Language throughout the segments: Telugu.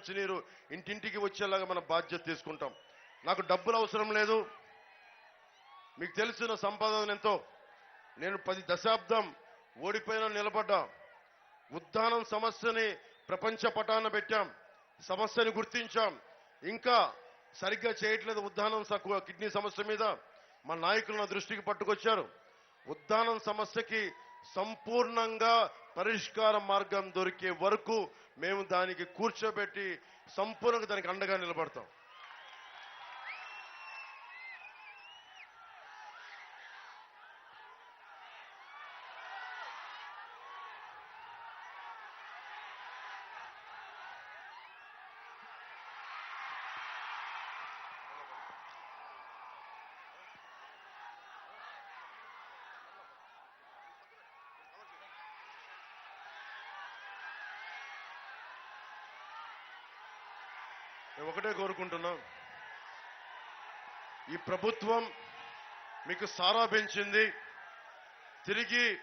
మంచినీరు ఇంటింటికి వచ్చేలాగా మన బాధ్యత తీసుకుంటాం. నాకు డబ్బులు అవసరం లేదు. మీకు తెలిసిన సంపాదన ఎంతో. నేను పది దశాబ్దం ఓడిపోయిన నిలబడ్డా. ఉద్దానం సమస్యని ప్రపంచ పటాన పెట్టాం. సమస్యని గుర్తించాం. ఇంకా సరిగ్గా చేయట్లేదు ఉద్దానం తక్కువ కిడ్నీ సమస్య మీద. మా నాయకులు నా దృష్టికి పట్టుకొచ్చారు. ఉద్దానం సమస్యకి సంపూర్ణంగా పరిష్కార మార్గం దొరికే వరకు మేము దానికి కూర్చోబెట్టి సంపూర్ణంగా దానికి అండగా నిలబడతాం. నేను ఒకటే కోరుకుంటున్నాం. ఈ ప్రభుత్వం మీకు సారా పెంచింది. తిరిగి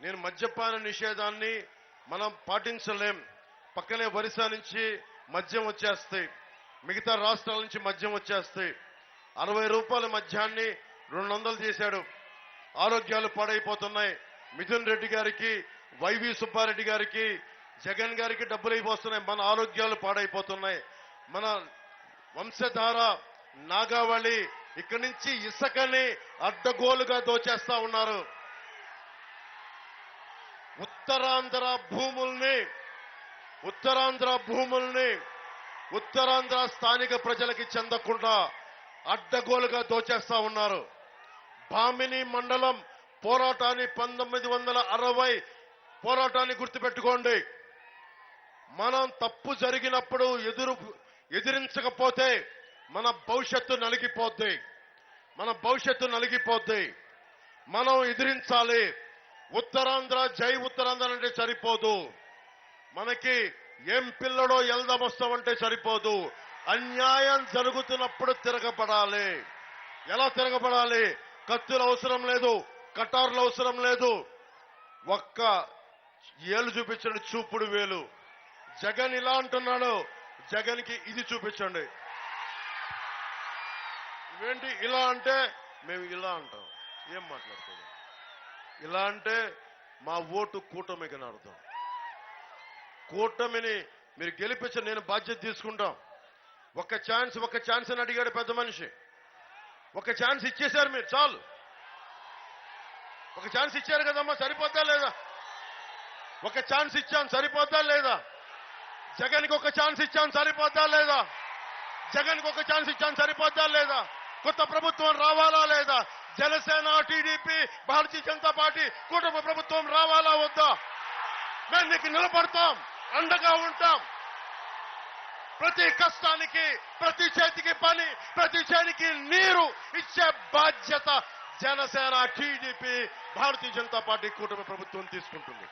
నేను మద్యపాన నిషేధాన్ని మనం పాటించలేం. పక్కనే ఒరిస్సా నుంచి మద్యం వచ్చేస్తాయి. మిగతా రాష్ట్రాల నుంచి మద్యం వచ్చేస్తాయి. అరవై రూపాయల మద్యాన్ని రెండు వందలు చేశాడు ఆరోగ్యాలు పాడైపోతున్నాయి. మిథున్ రెడ్డి గారికి వైవి సుబ్బారెడ్డి గారికి జగన్ గారికి డబ్బులు అయిపోతున్నాయి. మన ఆరోగ్యాలు పాడైపోతున్నాయి. మన వంశధార నాగావళి ఇక్కడి నుంచి ఇసుకని అడ్డగోలుగా దోచేస్తా ఉన్నారు. ఉత్తరాంధ్ర భూముల్ని ఉత్తరాంధ్ర భూముల్ని ఉత్తరాంధ్ర స్థానిక ప్రజలకి చెందకుండా అడ్డగోలుగా దోచేస్తా ఉన్నారు. భామిని మండలం పోరాటాన్ని పంతొమ్మిది వందల అరవై పోరాటాన్ని గుర్తుపెట్టుకోండి. మనం తప్పు జరిగినప్పుడు ఎదురు ఎదిరించకపోతే మన భవిష్యత్తు నలిగిపోద్ది. మన భవిష్యత్తు నలిగిపోద్ది. మనం ఎదిరించాలి. ఉత్తరాంధ్ర జై ఉత్తరాంధ్ర అంటే సరిపోదు. మనకి ఏం పిల్లడో ఎల్దమొస్తామంటే సరిపోదు. అన్యాయం జరుగుతున్నప్పుడు తిరగబడాలి. ఎలా తిరగబడాలి? కత్తులు అవసరం లేదు కటార్లు అవసరం లేదు. ఒక్క ఏలు చూపించిన చూపుడు వేలు. జగన్ ఇలా అంటున్నాడు జగన్కి ఇది చూపించండి. ఇవేంటి ఇలా అంటే? మేము ఇలా అంటాం. ఏం మాట్లాడుతుంది ఇలా అంటే మా ఓటు కూటమికి అని అర్థం కూటమిని మీరు గెలిపించ నేను బాధ్యత తీసుకుంటాం. ఒక ఛాన్స్ ఒక ఛాన్స్ అని అడిగాడు పెద్ద మనిషి. ఒక ఛాన్స్ ఇచ్చేశారు మీరు చాలు. ఒక ఛాన్స్ ఇచ్చారు కదమ్మా సరిపోద్దా లేదా? ఒక ఛాన్స్ ఇచ్చాను సరిపోద్దా లేదా? జగన్కి ఒక ఛాన్స్ ఇచ్చాను సరిపోద్దా లేదా? జగన్కి ఒక ఛాన్స్ ఇచ్చాను సరిపోద్దా లేదా? కొత్త ప్రభుత్వం రావాలా లేదా? జనసేన టీడీపీ భారతీయ జనతా పార్టీ కుటుంబ ప్రభుత్వం రావాలా వద్దా? మేము నీకు నిలబడతాం అండగా ఉంటాం. ప్రతి కష్టానికి ప్రతి చేతికి పని ప్రతి చేతికి నీరు ఇచ్చే బాధ్యత జనసేన టీడీపీ భారతీయ జనతా పార్టీ కూటమి ప్రభుత్వం తీసుకుంటుంది.